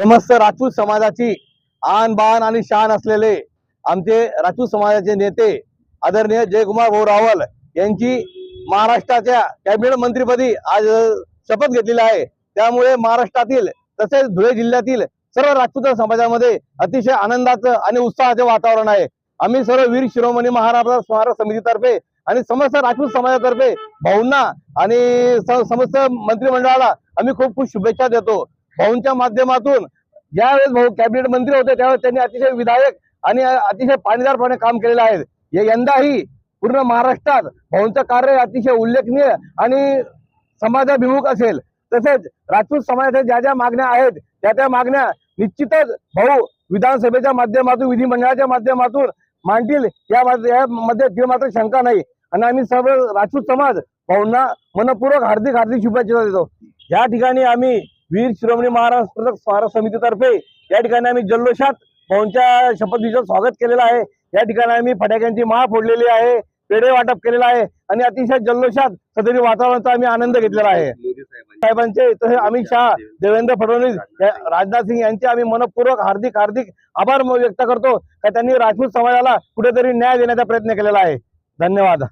समस्त राजपूत समाजाची आन बाण आणि शान असलेले आमचे राजपूत समाजाचे नेते आदरणीय जयकुमार भाऊ रावल यांची महाराष्ट्राच्या कॅबिनेट मंत्रीपदी आज शपथ घेतलेली आहे. त्यामुळे महाराष्ट्रातील तसेच धुळे जिल्ह्यातील सर्व राजपूत समाजामध्ये अतिशय आनंदाचं आणि उत्साहाचे वातावरण आहे. आम्ही सर्व वीर शिरोमणी महाराष्ट्र स्मारक समितीतर्फे आणि समस्त राजपूत समाजातर्फे भाऊंना आणि समस्त मंत्रिमंडळाला आम्ही खूप खूप शुभेच्छा देतो. भाऊंच्या माध्यमातून ज्यावेळेस भाऊ कॅबिनेट मंत्री होते त्यावेळेस त्यांनी अतिशय विधायक आणि अतिशय पाणीदारपणे काम केलेलं आहे. यंदाही पूर्ण महाराष्ट्रात भाऊंचं कार्य अतिशय उल्लेखनीय आणि समाजाभिमुख असेल. तसेच राजपूत समाजाच्या ज्या ज्या मागण्या आहेत त्या त्या मागण्या निश्चितच भाऊ विधानसभेच्या माध्यमातून विधिमंडळाच्या माध्यमातून मांडतील. या यामध्ये मात्र शंका नाही. आणि आम्ही सर्व राजपूत समाज भाऊंना मनपूर्वक हार्दिक हार्दिक शुभेच्छा देतो. या ठिकाणी आम्ही वीर शिरोमणी महाराज स्मारक स्मारक समितीतर्फे या ठिकाणी आम्ही जल्लोषात भाऊंच्या शपथविधीचं स्वागत केलेलं आहे. या ठिकाणी आम्ही फटाक्यांची माळ फोडलेली आहे पेढे वाटप केलेलं आहे आणि अतिशय जल्लोषात सदरी वातावरणाचा आम्ही आनंद घेतलेला आहे. साहेबांचे. तसे अमित शहा देवेंद्र फडणवीस राजनाथ सिंग यांचे आम्ही मनपूर्वक हार्दिक हार्दिक आभार व्यक्त करतो. का त्यांनी राजपूत समाजाला कुठेतरी न्याय देण्याचा प्रयत्न केलेला आहे. धन्यवाद.